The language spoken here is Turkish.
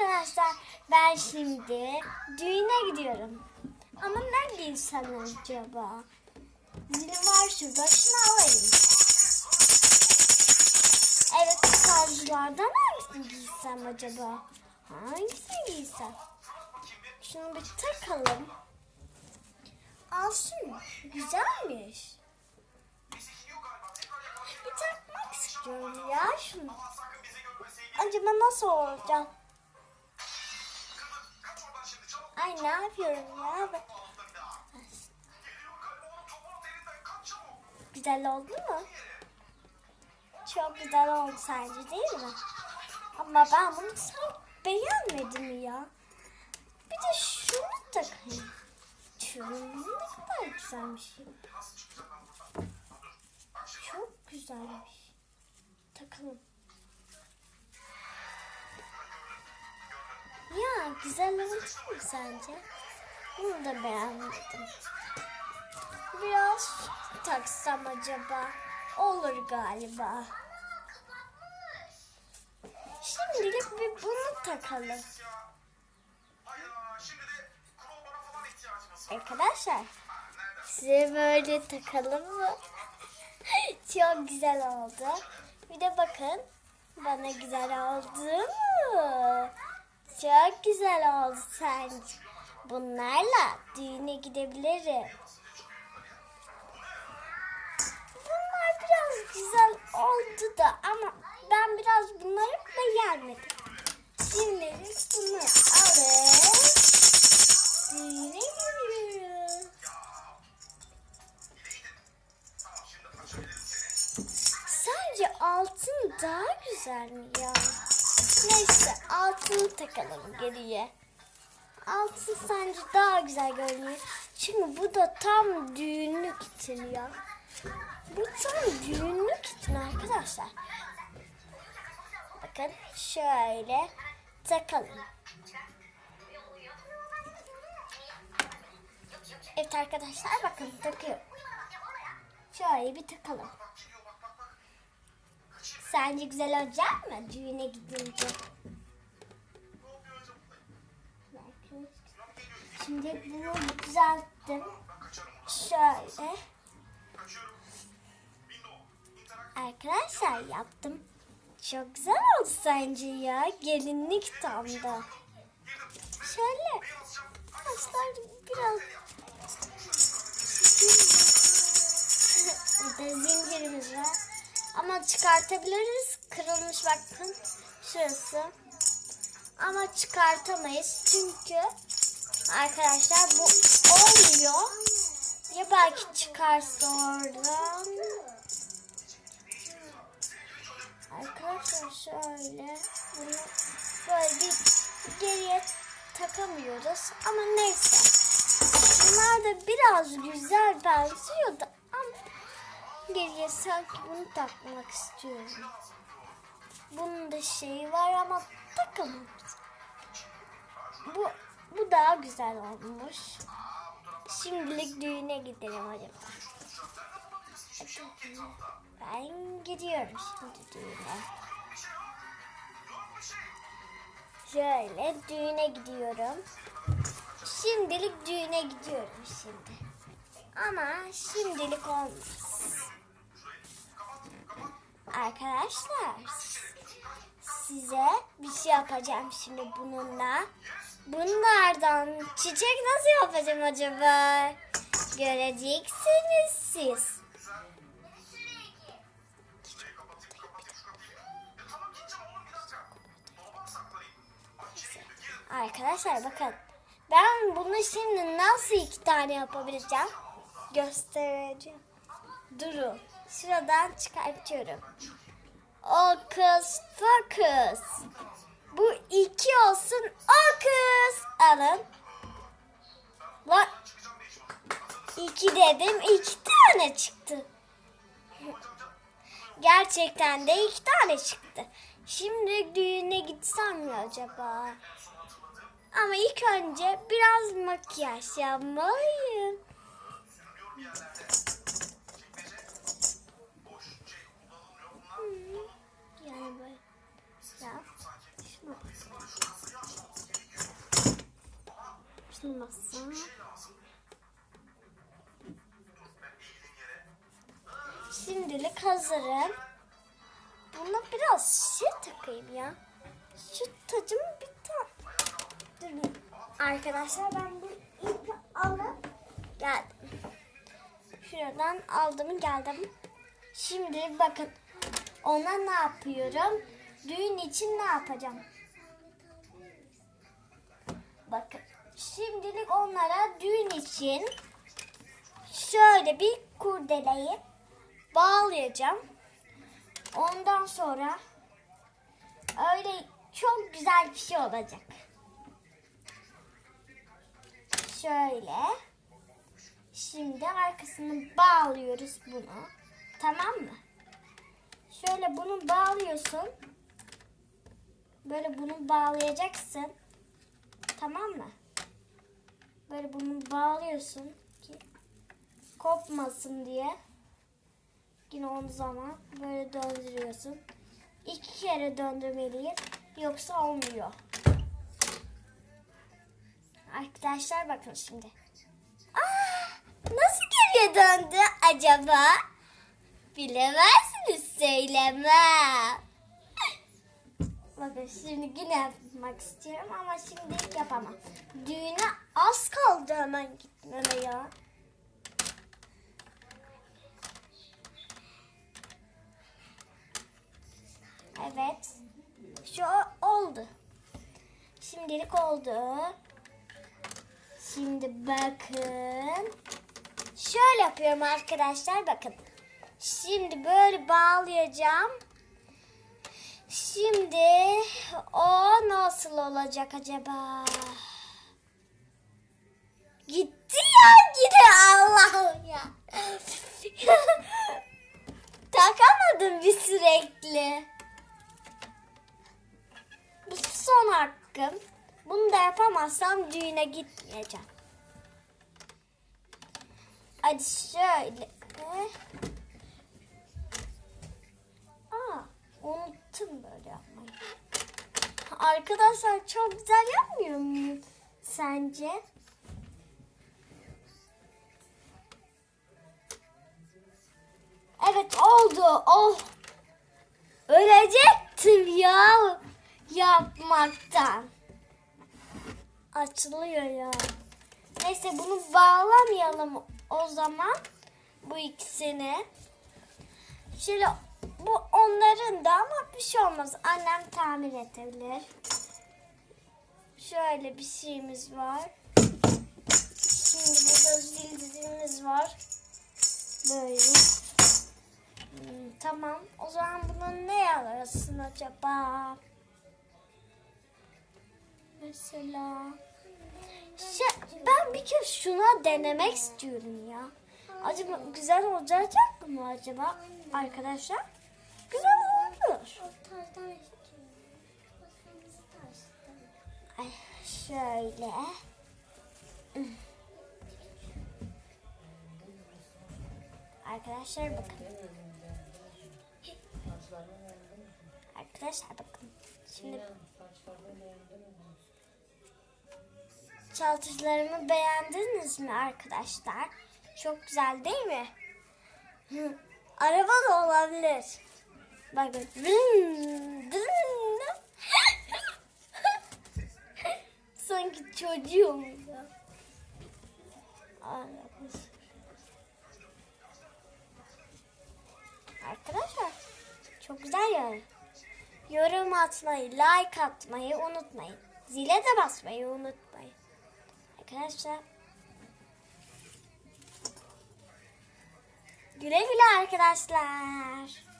arkadaşlar ben şimdi düğüne gidiyorum. Ama ne giysem acaba? Zilim var şurada şunu alayım. Evet tarzlardan hangisini giysem acaba? Hangisini giysem? Şunu bir takalım. Alsın mı? Güzelmiş. Bir takmak istiyorum ya şunu. Acaba nasıl olacak? Ay ne yapıyorum ya? Güzel oldu mu? Çok güzel oldu sence değil mi? Ama ben bunu sanki beğenmedim ya. Bir de şunu takayım. Şunun ne kadar güzelmiş. Çok güzelmiş. Takalım. Güzel oldu mu sence? Bunu da beğenmedim. Biraz taksam acaba? Olur galiba. Şimdilik bir bunu takalım. Arkadaşlar size böyle takalım mı? Çok güzel oldu. Bir de bakın bana güzel oldu mu? Çok güzel oldu sence. Bunlarla düğüne gidebilirim. Bunlar biraz güzel oldu da ama ben biraz bunları beğenmedim. Şimdi bunu alıp düğüne gidiyoruz. Sence altın daha güzel mi ya? Neyse altını takalım geriye. Altın sence daha güzel görünüyor. Çünkü bu da tam düğünlük için ya. Bu tam düğünlük için arkadaşlar. Bakın şöyle takalım. Evet arkadaşlar bakın takıyorum. Şöyle bir takalım. Sence güzel olacak mı düğüne gidince? Şimdi bunu düzelttim. Şöyle. Arkadaşlar yaptım. Çok güzel oldu sence ya. Gelinlik tam da. Şöyle. Saçlar biraz Burada zincirimiz var. Ama çıkartabiliriz. Kırılmış bakın. Şurası. Ama çıkartamayız. Çünkü arkadaşlar bu olmuyor. Ya belki çıkarsa oradan. Arkadaşlar şöyle bunu böyle bir geriye takamıyoruz. Ama neyse. Bunlar da biraz güzel benziyor da geriye sanki bunu takmak istiyorum. Bunun da şeyi var ama takamam. Bu, bu daha güzel olmuş. Şimdilik düğüne gidelim acaba. Ben gidiyorum şimdi düğüne. Şöyle düğüne gidiyorum. Şimdilik düğüne gidiyorum şimdi. Ama şimdilik olmaz. Arkadaşlar size bir şey yapacağım şimdi bununla. Bunlardan çiçek nasıl yapacağım acaba? Göreceksiniz siz. Arkadaşlar bakın. Ben bunu şimdi nasıl iki tane yapabileceğim? Göstereceğim. Durun. Şuradan çıkartıyorum. O kız fokus. Bu iki olsun o kız. Alın. Bak. İki dedim iki tane çıktı. Gerçekten de iki tane çıktı. Şimdi düğüne gitsem mi acaba? Ama ilk önce biraz makyaj yapmalıyım. Açılmasın. Şimdilik hazırım. Buna biraz şey takayım ya. Şu tacımı bir tane... Durun. Arkadaşlar ben bu ipi alıp geldim. Şuradan aldım geldim. Şimdi bakın ona ne yapıyorum? Düğün için ne yapacağım? Bakın şimdilik onlara düğün için şöyle bir kurdeleyi bağlayacağım. Ondan sonra öyle çok güzel bir şey olacak. Şöyle. Şimdi arkasını bağlıyoruz bunu. Tamam mı? Şöyle bunu bağlıyorsun. Böyle bunu bağlayacaksın. Tamam mı? Böyle bunu bağlıyorsun ki kopmasın diye. Yine onu zaman böyle döndürüyorsun. İki kere döndürmeliyim. Yoksa olmuyor. Arkadaşlar bakın şimdi. Aa, nasıl geriye döndü acaba? Bilemezsiniz söylemem. Bakın şimdi yine yapmak istiyorum ama şimdi yapamam. Düğüne az kaldı hemen gitmeme ya. Evet. Şu oldu. Şimdilik oldu. Şimdi bakın. Şöyle yapıyorum arkadaşlar bakın. Şimdi böyle bağlayacağım. Şimdi o nasıl olacak acaba? Gitti ya yine Allah'ım ya. Takamadım bir sürekli. Bu son hakkım. Bunu da yapamazsam düğüne gitmeyeceğim. Hadi şöyle. Aa, unuttum böyle yapmayı. Arkadaşlar çok güzel yapmıyor muyum sence? Evet oldu. Oh. Ölecektim ya yapmaktan. Açılıyor ya. Neyse bunu bağlamayalım o zaman. Bu ikisini. Şöyle bu onların da ama bir şey olmaz. Annem tamir edebilir. Şöyle bir şeyimiz var. Şimdi burada zil zilimiz var. Böyle. Hmm, tamam. O zaman bunun ne arasın acaba? Mesela şey, ben bir kez şuna denemek istiyorum ya. Acaba güzel olacak mı acaba arkadaşlar? Güzel olur. Ay, şöyle. Arkadaşlar bakın. Arkadaşlar bakın. Şimdi Çaltılarımı beğendiniz mi arkadaşlar? Çok güzel değil mi? Araba da olabilir. Dın, dın. Sanki çocuğum ya. Arkadaşlar çok güzel yani. Yorum atmayı, like atmayı unutmayın. Zile de basmayı unutmayın. Arkadaşlar. Güle güle arkadaşlar.